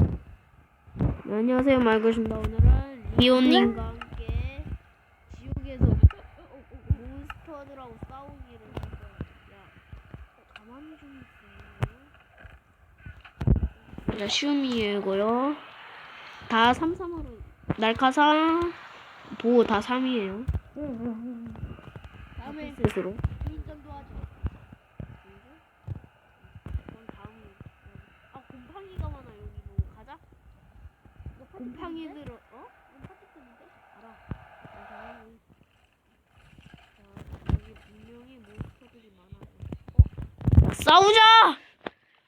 네, 안녕하세요. 말고십니다. 오늘은 리오님과 함께 지옥에서 몬스터들하고 싸우기를 할 거예요. 야 가만히 좀 있어 자 슈미이고요. 다 33으로 날카상 보호 다 3이에요. 다음에 스스로 개인전도 하죠. 그럼 다음 아 곰팡이가 많아 여기 뭐 가자 곰팡이 들 어? 파티꾼인데? 알아. 나 여기 분명히 몬스터들이 많아요. 싸우자!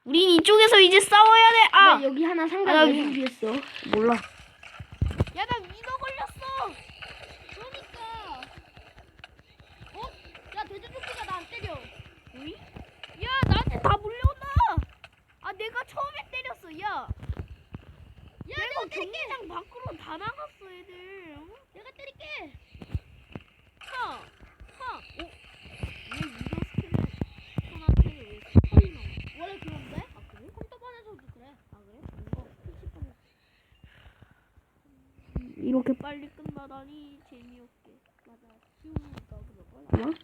우린 이쪽에서 이제 싸워야 돼! 아! 나 여기 하나 아, 나왜 위- 준비했어? 몰라. 야, 나 위너 걸렸어. 그러니까. 어? 야, 돼지토끼가 나 안 때려. 야, 나한테 다 물려온다! 아, 내가 처음에 때렸어, 야! 야, 내가. 경기장 밖으로 다 나갔어, 애들. 어? 내가 때릴게. 하! 하! 오! 왜 위더 스켈레톤한테는 왜 스파이 나와? 원래 그런데? 아, 그래? 컴퓨터반에서도 그래. 아 그래? 뭔가 PC방 이렇게 빨리 끝나다니 재미없게 맞아. 쉬우니까 그럴 걸.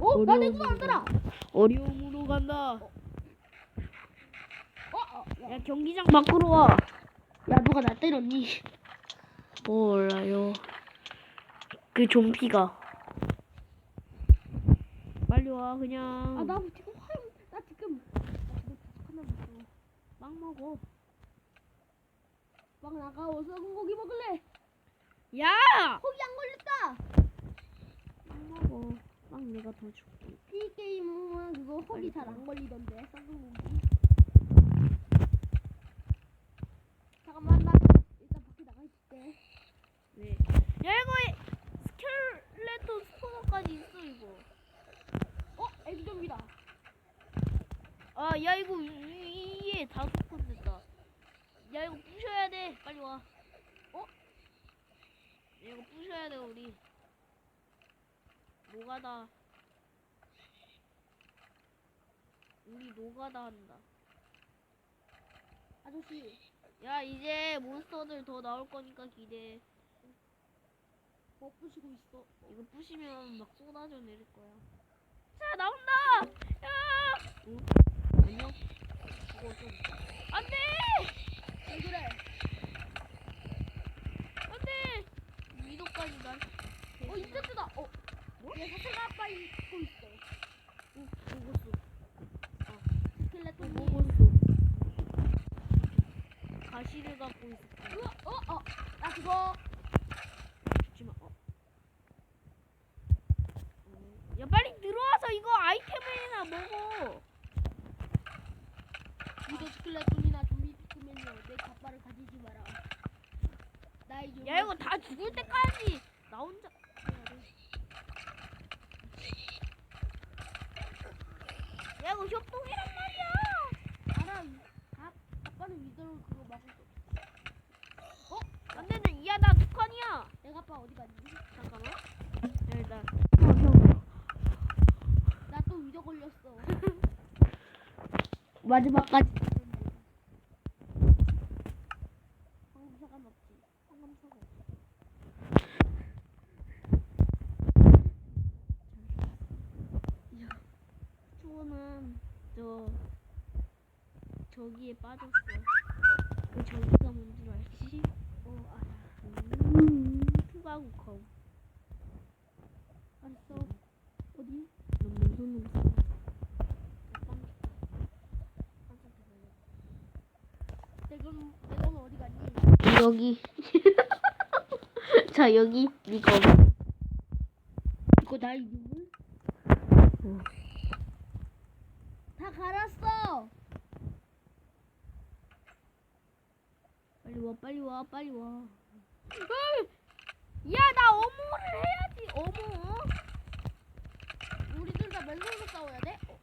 어? 어? 나내 구도 안 따라. 어려움으로 간다 어? 어? 야, 야 경기장 밖으로 와 야, 누가 나 때렸니? 몰라요 그 좀비가 빨리 와 그냥 아, 나 지금 화, 나 지금 나 지금 하나 먹어. 빵 먹어 막 나가워서 고기 먹을래. 야! 고기 안 걸렸다. 빵 먹어 빵 내가 더 줄게 이 게임은 그거 허리 잘 안 걸리던데 썩은 고기. 잠깐만 나 일단 밖에 나가 있을게. 네. 야 이거 스켈레톤 스포너까지 있어 이거 어? 애기 좀비다. 아, 야 이거 위- 위에 다섯 번 됐다. 야 이거 부셔야 돼. 빨리 와. 어? 야, 이거 부셔야 돼 우리. 노가다. 우리 노가다 한다. 아저씨. 야 이제 몬스터들 더 나올 거니까 기대. 뭐 부시고 있어. 이거 부시면 막 쏟아져 내릴 거야. 자 나온다. 야. 응? 안녕. 이거 좀. 안돼. 왜 그래? 안돼. 위도까지 날. 어 인터뷰다. 어. 뭐? 얘 사슬가 아빠 입고 있어. 오, 먹었어. 스켈레톤이. 먹었어. 가시를 갖고. 으아, 어? 어? 나 그거. 마. 어. 어. 야 빨리 들어와서 이거 아이템이나 먹어. 이거 스켈레톤이나 좀비 피크맨이요. 내 갑바를 가지지 마라. 나의 야 이거 다 죽을 때까지 나 혼자. 야 이거 협동이란 말이야. 알아. 아, 아빠는 위도를 그거 막을 수? 안되는 야나 북한이야. 내가 아빠 어디 갔니? 잠깐만. 야, 일단 나 또 위도 걸렸어. 마지막까지. 초는 저 저기에 빠졌어. 그 저기가 뭔 줄 알지? 어. 음, 투바구커. 알았어. 어디? 어디 갔니? 여기. 자 여기 이거. 이거 나 이름을? 응. 다 갈았어. 빨리 와 빨리 와 빨리 와. 야나 어모를 해야지 어모. 우리 둘 다 맨손으로 싸워야 돼? 어.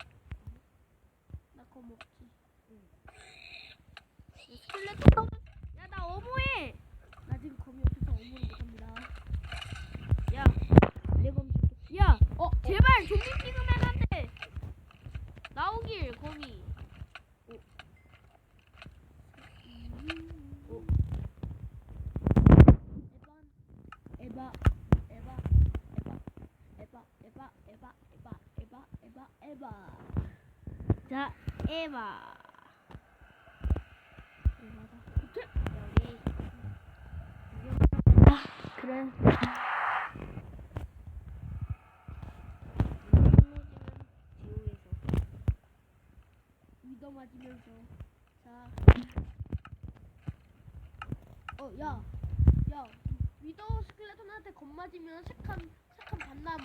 나 그거 먹지. 스켈레톤. 야나 어모해. 나 지금 검이 없어서 어머니 못합니다. 야 내검 줄게. 야 어, 제발 좀비 피그맨한테 나오길 거미. 에바. 호텔. 여기. 그래. 맞으면서. 자. 어, 야. 야. 위더 스켈레톤한테 겁 맞으면 색한 색한 반 남아.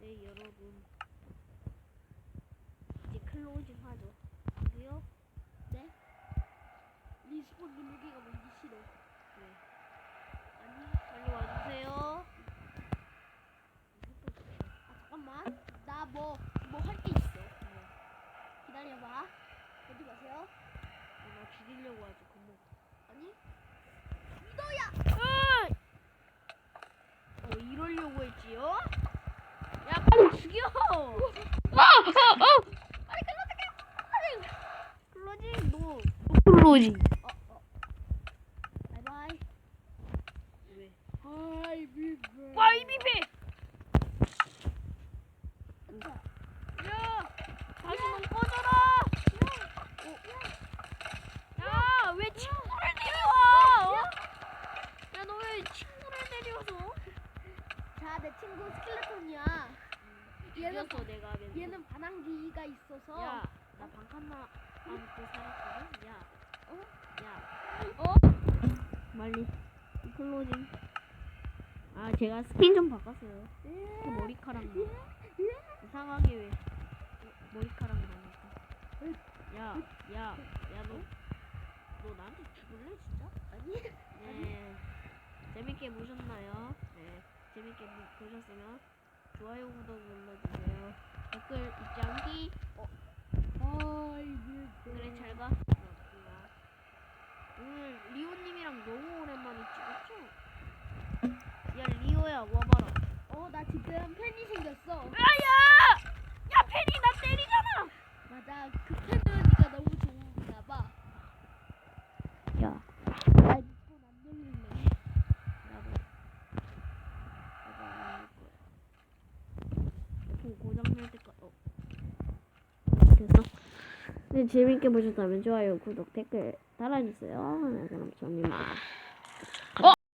네 여러분. 이제 클로징 하죠. 하고요. 네. 리스폰 누르기가 뭔지 싫어. 네. 아니 빨리 와주세요. 아 잠깐만. 나 뭐 뭐 할 게 있어. 네. 기다려봐. 어디 가세요? 어, 나 죽이려고 하지 금방. 아니. 위더야. 어 이러려고 했지요? 야 빨리 죽여! 빨리 끌어들게. 클로징 너, 너 클로징. 어 어. 바이바이. 왜? 어? 데려와서? 자, 내 친구 스켈레톤이야. 얘는 내가 맨날. 얘는 반항기가 있어서. 야, 나 방칸나 안고 살았거든. 야, 어? 야, 어? 빨리 클로징. 아, 제가 스킨 좀 바꿨어요. 그 머리카락 나. 이상하게 왜 머리카락 나니까. 야, 야, 야, 너, 너 나한테 죽을래 진짜? 아니. 네. 재밌게 보셨나요? 네. 재밌게 보- 보셨으면 좋아요, 구독 눌러주세요. 댓글 잊지 않기. 하이 비비. 그래 잘 가. 오늘 리오님이랑 너무 오랜만에 찍었죠? 야 리오야 와봐라. 어, 나 지금 팬이 생겼어. 아야! 야 팬이 나 때리잖아. 맞아. 그 팬은 네가 너무 좋은가 봐. 야 나 이폰 안 눌릴래. 나도 나도 안 할 거야. 폰 고장 날 때까지. 어. 됐어. 네 재밌게 보셨다면 좋아요, 구독, 댓글 달아주세요. 네, 그럼 저는 이만.